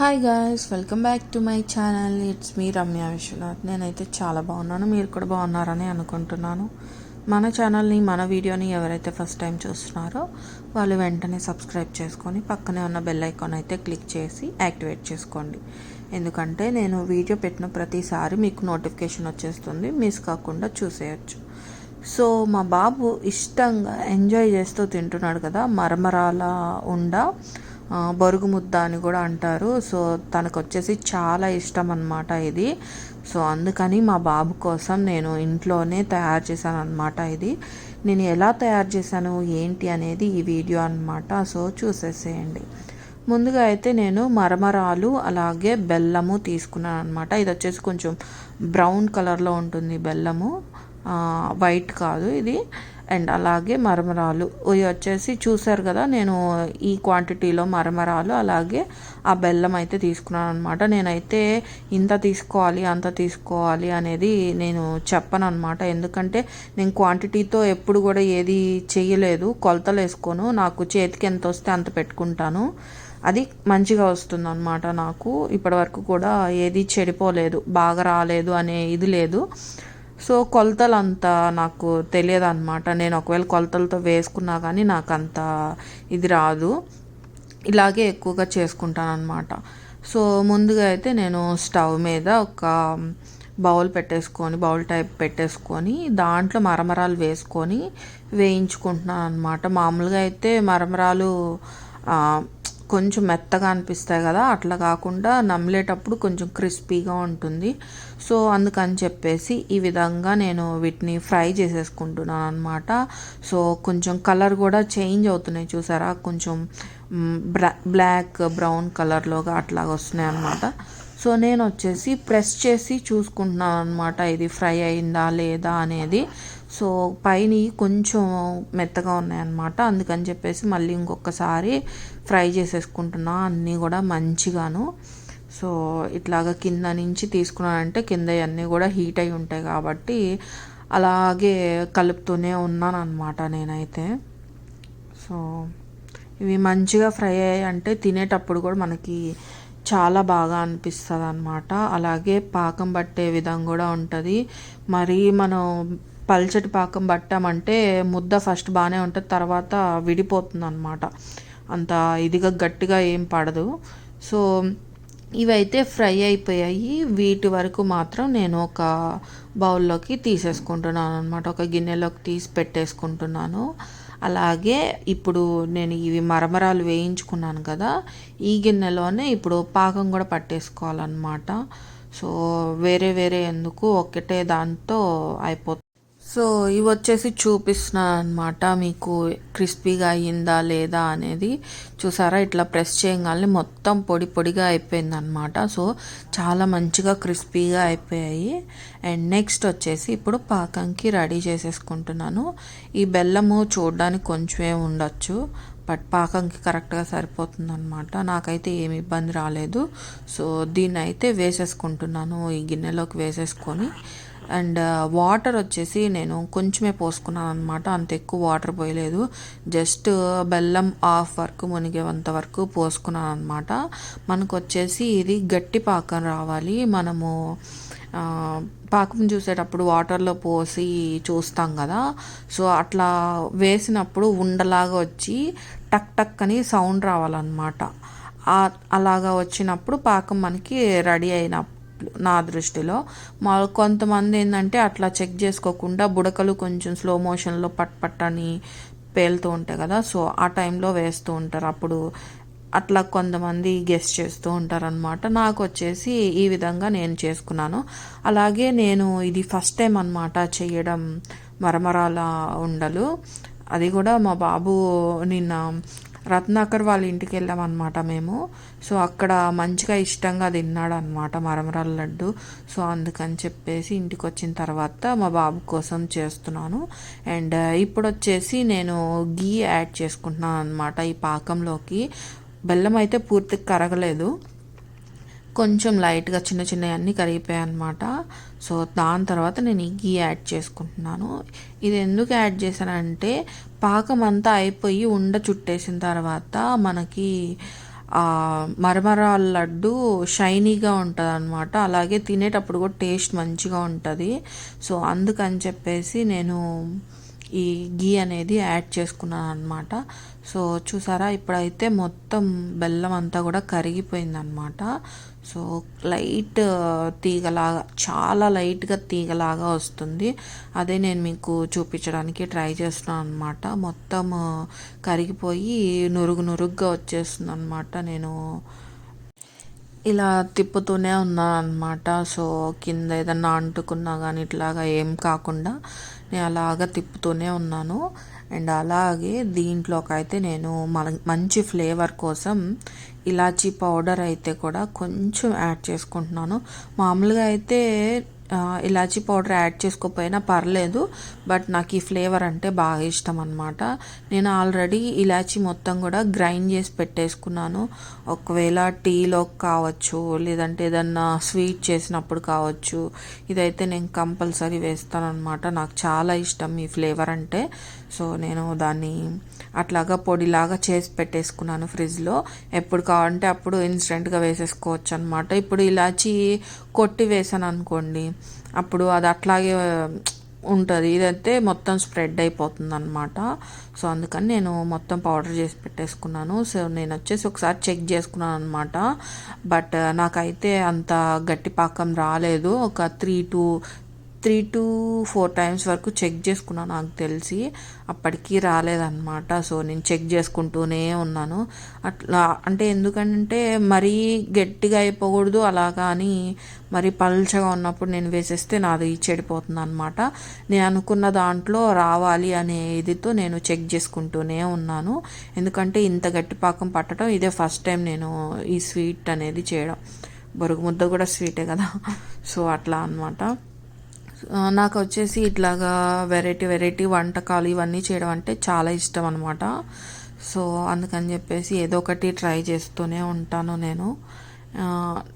Hi guys welcome back to my channel it's me Ramya Vishwanath నేనైతే చాలా బాగున్నాను. మీరు కూడా బాగున్నారని అనుకుంటున్నాను. మన ఛానల్ని మన వీడియోని ఎవరైతే ఫస్ట్ టైం చూస్తున్నారో వాళ్ళు వెంటనే సబ్స్క్రైబ్ చేసుకొని పక్కనే ఉన్న బెల్ ఐకాన్ అయితే క్లిక్ చేసి యాక్టివేట్ చేసుకోండి. ఎందుకంటే నేను వీడియో పెట్టిన ప్రతిసారి మీకు నోటిఫికేషన్ వచ్చేస్తుంది. మిస్ కాకుండా చూసేయచ్చు. సో మా బాబు ఇష్టంగా ఎంజాయ్ చేస్తూ తింటున్నాడు కదా మరమరాల ఉండ. బొరుగు ముద్ద అని కూడా అంటారు. సో తనకు వచ్చేసి చాలా ఇష్టం అన్నమాట ఇది. సో అందుకని మా బాబు కోసం నేను ఇంట్లోనే తయారు చేశాను అనమాట ఇది. నేను ఎలా తయారు చేశాను ఏంటి అనేది ఈ వీడియో అన్నమాట. సో చూసేసేయండి. ముందుగా అయితే నేను మరమరాలు అలాగే బెల్లము తీసుకున్నాను అనమాట ఇది వచ్చేసి కొంచెం బ్రౌన్ కలర్లో ఉంటుంది బెల్లము. వైట్ కాదు ఇది. అండ్ అలాగే మరమరాలు. ఇవి వచ్చేసి చూసారు కదా నేను ఈ క్వాంటిటీలో మరమరాలు అలాగే ఆ బెల్లం అయితే తీసుకున్నాను అనమాట నేనైతే ఇంత తీసుకోవాలి అంత తీసుకోవాలి అనేది నేను చెప్పను అనమాట ఎందుకంటే నేను క్వాంటిటీతో ఎప్పుడు కూడా ఏది చేయలేదు. కొలతలు వేసుకోను. నాకు చేతికి ఎంత వస్తే అంత పెట్టుకుంటాను. అది మంచిగా వస్తుంది అనమాట నాకు. ఇప్పటివరకు కూడా ఏది చెడిపోలేదు. బాగా రాలేదు అనే ఇది లేదు. సో కొలతలు అంత నాకు తెలియదు అనమాట నేను ఒకవేళ కొలతలతో వేసుకున్నా కానీ నాకు అంత ఇది రాదు. ఇలాగే ఎక్కువగా చేసుకుంటాను అనమాట సో ముందుగా అయితే నేను స్టవ్ మీద ఒక బౌల్ పెట్టేసుకొని బౌల్ టైప్ పెట్టేసుకొని దాంట్లో మరమరాలు వేసుకొని వేయించుకుంటున్నాను అనమాట మామూలుగా అయితే మరమరాలు కొంచెం మెత్తగా అనిపిస్తాయి కదా అట్లా కాకుండా నమ్మలేటప్పుడు కొంచెం క్రిస్పీగా ఉంటుంది. సో అందుకని చెప్పేసి ఈ విధంగా నేను వీటిని ఫ్రై చేసేసుకుంటున్నాను అనమాట సో కొంచెం కలర్ కూడా చేంజ్ అవుతున్నాయి చూసారా? కొంచెం బ్రా బ్లాక్ బ్రౌన్ కలర్లోగా అట్లాగా వస్తున్నాయి అనమాట సో నేను వచ్చేసి ప్రెస్ చేసి చూసుకుంటున్నాను అనమాట ఇది ఫ్రై అయిందా లేదా అనేది. సో పైన కొంచెం మెత్తగా ఉన్నాయన్నమాట. అందుకని చెప్పేసి మళ్ళీ ఇంకొకసారి ఫ్రై చేసేసుకుంటున్నా. అన్నీ కూడా మంచిగాను. సో ఇట్లాగా కింద నుంచి తీసుకున్నానంటే కింద అన్నీ కూడా హీట్ అయి ఉంటాయి కాబట్టి అలాగే కలుపుతూనే ఉన్నాను అనమాట నేనైతే. సో ఇవి మంచిగా ఫ్రై అయ్యాయి అంటే తినేటప్పుడు కూడా మనకి చాలా బాగా అనిపిస్తుంది అనమాట అలాగే పాకం పట్టే విధం కూడా ఉంటుంది. మరి మనం పల్చటి పాకం పట్టామంటే ముద్ద ఫస్ట్ బాగానే ఉంటుంది తర్వాత విడిపోతుంది అనమాట అంత ఇదిగా గట్టిగా ఏం పడదు. సో ఇవైతే ఫ్రై అయిపోయాయి. వీటి వరకు మాత్రం నేను ఒక బౌల్లోకి తీసేసుకుంటున్నాను అనమాట ఒక గిన్నెలోకి తీసి పెట్టేసుకుంటున్నాను. అలాగే ఇప్పుడు నేను ఇవి మరమరాలు వేయించుకున్నాను కదా ఈ గిన్నెలోనే ఇప్పుడు పాకం కూడా పట్టేసుకోవాలన్నమాట. సో వేరే వేరే ఎందుకు ఒకటే దాంతో అయిపోతుంది సో ఇవి వచ్చేసి చూపిస్తున్నాను అనమాట మీకు క్రిస్పీగా అయ్యిందా లేదా అనేది చూసారా? ఇట్లా ప్రెస్ చేయగానే మొత్తం పొడి పొడిగా అయిపోయింది అనమాట సో చాలా మంచిగా క్రిస్పీగా అయిపోయాయి. అండ్ నెక్స్ట్ వచ్చేసి ఇప్పుడు పాకంకి రెడీ చేసేసుకుంటున్నాను. ఈ బెల్లము చూడడానికి కొంచెమే ఉండొచ్చు బట్ పాకంకి కరెక్ట్గా సరిపోతుంది అనమాట నాకైతే ఏమి ఇబ్బంది రాలేదు. సో దీన్ని అయితే వేసేసుకుంటున్నాను ఈ గిన్నెలోకి వేసేసుకొని. అండ్ వాటర్ వచ్చేసి నేను కొంచెమే పోసుకున్నాను అనమాట అంత ఎక్కువ వాటర్ పోయలేదు. జస్ట్ బెల్లం హాఫ్ వరకు మునిగేంత వరకు పోసుకున్నాను అనమాట మనకు వచ్చేసి ఇది గట్టి పాకం రావాలి. మనము పాకం చూసేటప్పుడు వాటర్లో పోసి చూస్తాం కదా. సో అట్లా వేసినప్పుడు ఉండలాగా వచ్చి టక్ టక్ అని సౌండ్ రావాలన్నమాట. అలాగా వచ్చినప్పుడు పాకం మనకి రెడీ అయినప్పుడు నా దృష్టిలో. మా కొంతమంది ఏంటంటే అట్లా చెక్ చేసుకోకుండా బుడకలు కొంచెం స్లో మోషన్లో పట్ పట్ అని పేలుతూ ఉంటాయి కదా. సో ఆ టైంలో వేస్తూ ఉంటారు. అప్పుడు అట్లా కొంతమంది గెస్ట్ చేస్తూ ఉంటారనమాట నాకు వచ్చేసి ఈ విధంగా నేను చేసుకున్నాను. అలాగే నేను ఇది ఫస్ట్ టైం అనమాట చేయడం మరమరాల ఉండలు. అది కూడా మా బాబు నిన్న రత్నాకర్ వాళ్ళ ఇంటికి వెళ్ళామన్నమాట మేము. సో అక్కడ మంచిగా ఇష్టంగా తిన్నాడు అనమాట మరమరాల లడ్డు. సో అందుకని చెప్పేసి ఇంటికి వచ్చిన తర్వాత మా బాబు కోసం చేస్తున్నాను. అండ్ ఇప్పుడు వచ్చేసి నేను గీ యాడ్ చేసుకుంటున్నాను అనమాట ఈ పాకంలోకి. బెల్లం అయితే పూర్తిగా కరగలేదు. కొంచెం లైట్గా చిన్న చిన్న అన్నీ కరిగిపోయాయి అనమాట సో దాని తర్వాత నేను ఈ గీ యాడ్ చేసుకుంటున్నాను. ఇది ఎందుకు యాడ్ చేశానంటే పాకం అంతా అయిపోయి ఉండ చుట్టేసిన తర్వాత మనకి మరమరాల లడ్డు షైనీగా ఉంటుంది అనమాట అలాగే తినేటప్పుడు కూడా టేస్ట్ మంచిగా ఉంటుంది. సో అందుకని చెప్పేసి నేను ఈ గీ అనేది యాడ్ చేసుకున్నాను అనమాట సో చూసారా? ఇప్పుడైతే మొత్తం బెల్లం అంతా కూడా కరిగిపోయిందనమాట సో లైట్ తీగలాగా చాలా లైట్గా తీగలాగా వస్తుంది. అదే నేను మీకు చూపించడానికి ట్రై చేస్తున్నాను అనమాట మొత్తం కరిగిపోయి నురుగు నురుగ్గా వచ్చేస్తుంది అనమాట నేను ఇలా తిప్పుతూనే ఉన్నాను అనమాట సో కింద ఏదన్నా అంటుకున్నా కానీ ఇట్లాగా ఏం కాకుండా నేను అలాగా తిప్పుతూనే ఉన్నాను. అండ్ అలాగే దీంట్లోకి అయితే నేను మంచి ఫ్లేవర్ కోసం ఇలాచీ పౌడర్ అయితే కూడా కొంచెం యాడ్ చేసుకుంటున్నాను. మామూలుగా అయితే ఇలాచీ పౌడర్ యాడ్ చేసుకోకపోయినా పర్లేదు బట్ నాకు ఈ ఫ్లేవర్ అంటే బాగా ఇష్టం అనమాట నేను ఆల్రెడీ ఇలాచీ మొత్తం కూడా గ్రైండ్ చేసి పెట్టేసుకున్నాను. ఒకవేళ టీలో కావచ్చు లేదంటే ఏదన్నా స్వీట్ చేసినప్పుడు కావచ్చు ఇదైతే నేను కంపల్సరీ వేస్తాను అనమాట నాకు చాలా ఇష్టం ఈ ఫ్లేవర్ అంటే. సో నేను దాన్ని అట్లాగా పొడిలాగా చేసి పెట్టేసుకున్నాను ఫ్రిడ్జ్లో. ఎప్పుడు కావాలంటే అప్పుడు ఇన్స్టెంట్గా వేసేసుకోవచ్చు అనమాట ఇప్పుడు ఇలాచి కొట్టి వేసాను అనుకోండి అప్పుడు అది అట్లాగే ఉంటుంది. ఇదైతే మొత్తం స్ప్రెడ్ అయిపోతుంది అనమాట సో అందుకని నేను మొత్తం పౌడర్ చేసి పెట్టేసుకున్నాను. సో నేను వచ్చేసి ఒకసారి చెక్ చేసుకున్నాను అనమాట బట్ నాకైతే అంత గట్టి పాకం రాలేదు. ఒక three two three two four times వరకు చెక్ చేసుకున్నాను నాకు తెలిసి. అప్పటికి రాలేదన్నమాట. సో నేను చెక్ చేసుకుంటూనే ఉన్నాను. అట్లా అంటే ఎందుకంటే మరీ గట్టిగా అయిపోకూడదు అలాగా అని మరీ పల్చగా ఉన్నప్పుడు నేను వేసేస్తే నాది చెడిపోతుంది అనమాట నేను అనుకున్న దాంట్లో రావాలి అనే ఇదితో నేను చెక్ చేసుకుంటూనే ఉన్నాను. ఎందుకంటే ఇంత గట్టి పాకం పట్టడం ఇదే ఫస్ట్ టైం నేను ఈ స్వీట్ అనేది చేయడం. బొరుగు ముద్ద కూడా స్వీటే కదా. సో అట్లా అనమాట నాకు వచ్చేసి ఇట్లాగా వెరైటీ వెరైటీ వంటకాలు ఇవన్నీ చేయడం అంటే చాలా ఇష్టం అనమాట సో అందుకని చెప్పేసి ఏదో ఒకటి ట్రై చేస్తూనే ఉంటాను నేను.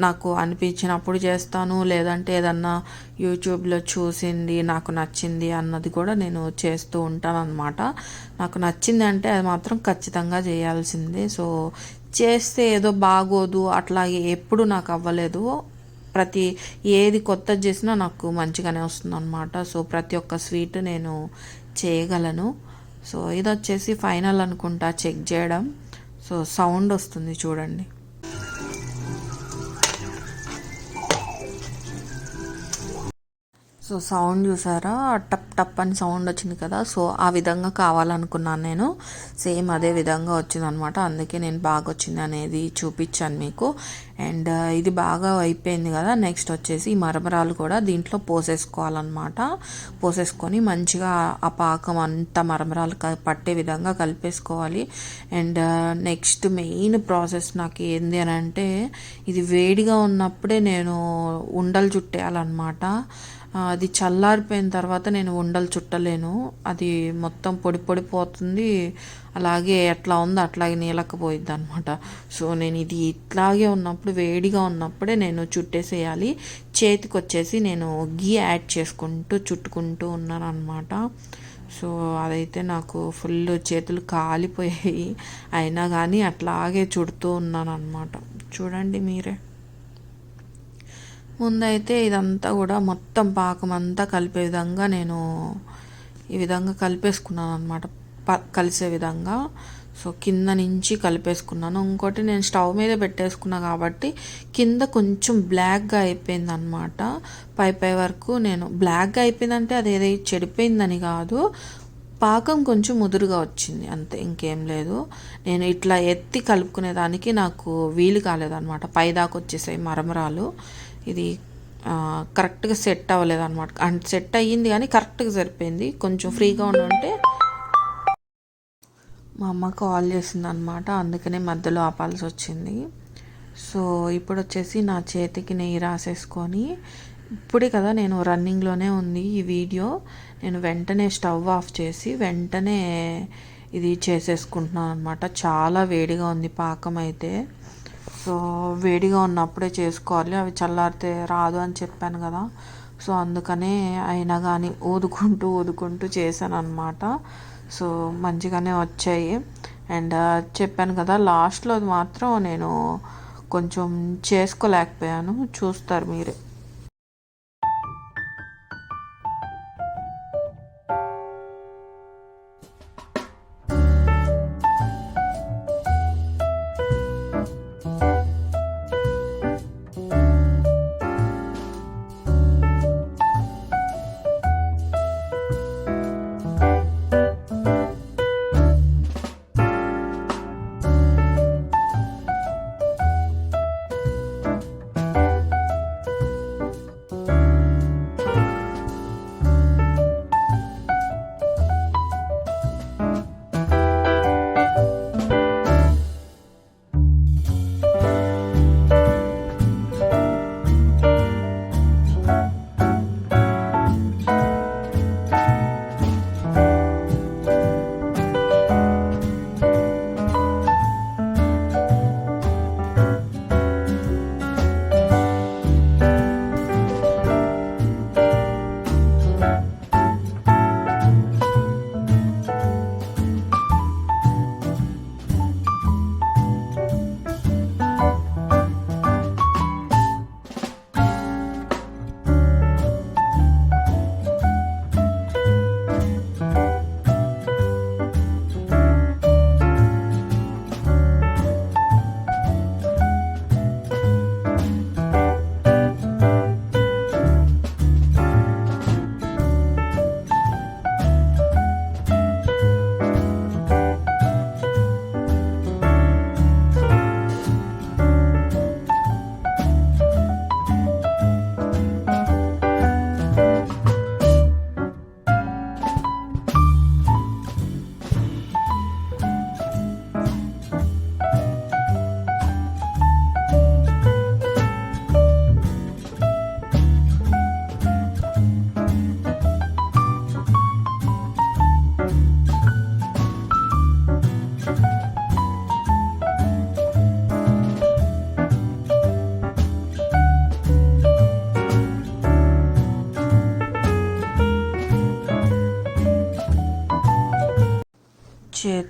నాకు అనిపించినప్పుడు చేస్తాను లేదంటే ఏదన్నా యూట్యూబ్లో చూసింది నాకు నచ్చింది అన్నది కూడా నేను చేస్తూ ఉంటాను అనమాట నాకు నచ్చింది అంటే అది మాత్రం ఖచ్చితంగా చేయాల్సిందే. సో చేస్తే ఏదో బాగోదు అట్లాగే ఎప్పుడు నాకు అవ్వలేదు ప్రతి ఏది కొత్తది చేసినా నాకు మంచిగానే వస్తుంది అనమాట సో ప్రతి ఒక్క స్వీట్ నేను చేయగలను. సో ఇది వచ్చేసి ఫైనల్ అనుకుంటా చెక్ చేయడం. సో సౌండ్ వస్తుంది చూడండి. సో సౌండ్ చూసారా? టప్ టప్ అని సౌండ్ వచ్చింది కదా. సో ఆ విధంగా కావాలనుకున్నాను నేను. సేమ్ అదే విధంగా వచ్చింది అనమాట అందుకే నేను బాగా వచ్చింది అనేది చూపించాను మీకు. అండ్ ఇది బాగా అయిపోయింది కదా. నెక్స్ట్ వచ్చేసి ఈ మరమరాలు కూడా దీంట్లో పోసేసుకోవాలన్నమాట. పోసేసుకొని మంచిగా ఆ పాకం అంతా మరమరాలు పట్టే విధంగా కలిపేసుకోవాలి. అండ్ నెక్స్ట్ మెయిన్ ప్రాసెస్ నాకు ఏంది అని అంటే ఇది వేడిగా ఉన్నప్పుడే నేను ఉండలు చుట్టేయాలన్నమాట. అది చల్లారిపోయిన తర్వాత నేను ఉండలు చుట్టలేను. అది మొత్తం పొడి పొడిపోతుంది అలాగే ఎట్లా ఉందో అట్లాగే నీలకపోయిద్ది అనమాట సో నేను ఇది ఇట్లాగే ఉన్నప్పుడు వేడిగా ఉన్నప్పుడే నేను చుట్టేసేయాలి. చేతికి వచ్చేసి నేను గీ యాడ్ చేసుకుంటూ చుట్టుకుంటూ ఉన్నాను అనమాట సో అదైతే నాకు ఫుల్ చేతులు కాలిపోయాయి. అయినా కానీ అట్లాగే చుడుతూ ఉన్నాను అనమాట చూడండి మీరే. ముందైతే ఇదంతా కూడా మొత్తం పాకం అంతా కలిపే విధంగా నేను ఈ విధంగా కలిపేసుకున్నాను అనమాట ప కలిసే విధంగా. సో కింద నుంచి కలిపేసుకున్నాను. ఇంకోటి నేను స్టవ్ మీద పెట్టేసుకున్నా కాబట్టి కింద కొంచెం బ్లాక్గా అయిపోయింది అనమాట పై పై వరకు నేను బ్లాక్గా అయిపోయిందంటే అది ఏదైతే చెడిపోయిందని కాదు. పాకం కొంచెం ముదురుగా వచ్చింది. అంతే ఇంకేం లేదు. నేను ఇట్లా ఎత్తి కలుపుకునేదానికి నాకు వీలు కాలేదన్నమాట. పైదాకా వచ్చేసాయి మరమరాలు. ఇది కరెక్ట్గా సెట్ అవ్వలేదు అనమాట అంటే సెట్ అయ్యింది కానీ కరెక్ట్గా సరిపోయింది. కొంచెం ఫ్రీగా ఉంటే మా అమ్మ కాల్ చేసింది అనమాట అందుకనే మధ్యలో ఆపాల్సి వచ్చింది. సో ఇప్పుడు వచ్చేసి నా చేతికి నెయ్యి రాసేసుకొని ఇప్పుడే కదా నేను రన్నింగ్లోనే ఉంది ఈ వీడియో. నేను వెంటనే స్టవ్ ఆఫ్ చేసి వెంటనే ఇది చేసేసుకుంటున్నాను అనమాట చాలా వేడిగా ఉంది పాకం అయితే. సో వేడిగా ఉన్నప్పుడే చేసుకోవాలి. అవి చల్లారితే రాదు అని చెప్పాను కదా. సో అందుకనే అయినా కానీ ఊదుకుంటూ ఊదుకుంటూ చేశాను అనమాట సో మంచిగానే వచ్చాయి. అండ్ చెప్పాను కదా లాస్ట్లో మాత్రం నేను కొంచెం చేసుకోలేకపోయాను. చూస్తారు మీరే.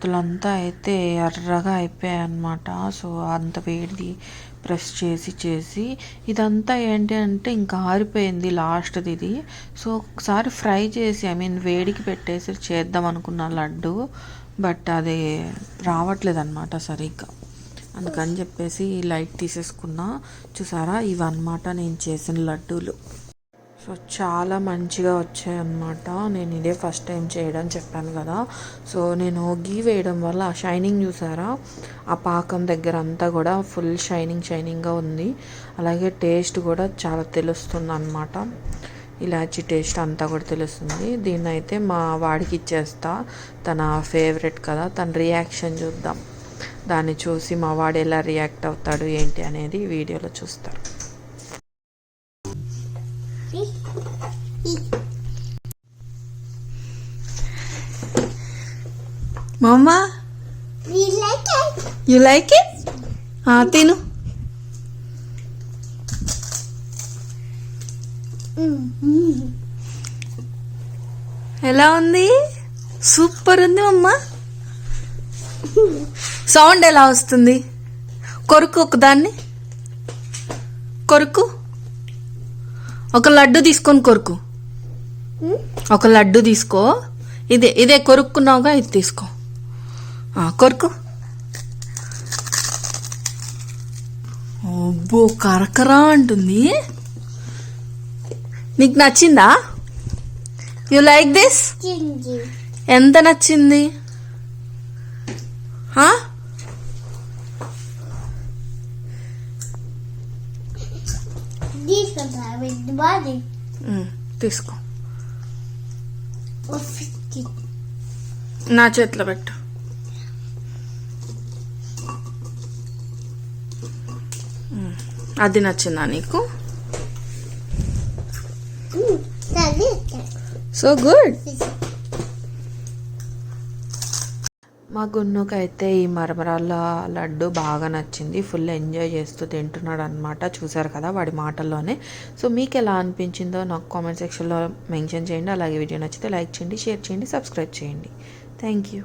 చేతులంతా అయితే ఎర్రగా అయిపోయాయి అన్నమాట సో అంత వేడిది ప్రెస్ చేసి చేసి ఇదంతా ఏంటి అంటే ఇంకా ఆరిపోయింది లాస్ట్ది ఇది. సో ఒకసారి ఫ్రై చేసి ఐ మీన్ వేడికి పెట్టేసి చేద్దాం అనుకున్న లడ్డు బట్ అది రావట్లేదు అనమాట సరిగ్గా. అందుకని చెప్పేసి లైట్ తీసేసుకున్నా. చూసారా? ఇవన్నమాట నేను చేసిన లడ్డూలు. సో చాలా మంచిగా వచ్చాయి అన్నమాట నేను ఇదే ఫస్ట్ టైం చేయడం చెప్పాను కదా. సో నేను గీ వేయడం వల్ల ఆ షైనింగ్ చూసారా? ఆ పాకం దగ్గర అంతా కూడా ఫుల్ షైనింగ్ షైనింగ్గా ఉంది. అలాగే టేస్ట్ కూడా చాలా తెలుస్తుంది అనమాట ఇలాచి టేస్ట్ అంతా కూడా తెలుస్తుంది. దీన్ని అయితే మా వాడికి ఇచ్చేస్తా. తన ఫేవరెట్ కదా. తన రియాక్షన్ చూద్దాం. దాన్ని చూసి మా వాడు ఎలా రియాక్ట్ అవుతాడు ఏంటి అనేది వీడియోలో చూస్తారు. మమ్మా? We like it. You like it తిను. ఎలా ఉంది? సూపర్ ఉంది అమ్మా సౌండ్ ఎలా వస్తుంది? కొరుకు ఒక దాన్ని. కొరుకు. ఒక లడ్డు తీసుకొని కొరుకు. ఒక లడ్డు తీసుకో. ఇదే ఇదే కొరుక్కున్నావుగా ఇది తీసుకో. కొరుకు. అబ్బో కరకరా అంటుంది. నీకు నచ్చిందా? You like this. ఎంత నచ్చింది? తీసుకో. నా చేతిలో పెట్టు. అది నచ్చిందా నీకు? So good. మా గున్నుకు అయితే ఈ మరమరాల లడ్డు బాగా నచ్చింది. ఫుల్ ఎంజాయ్ చేస్తూ తింటున్నాడు అనమాట చూసారు కదా వాడి మాటల్లోనే. సో మీకు ఎలా అనిపించిందో నాకు కామెంట్ సెక్షన్లో మెన్షన్ చేయండి. అలాగే వీడియో నచ్చితే లైక్ చేయండి షేర్ చేయండి సబ్స్క్రైబ్ చేయండి. Thank you.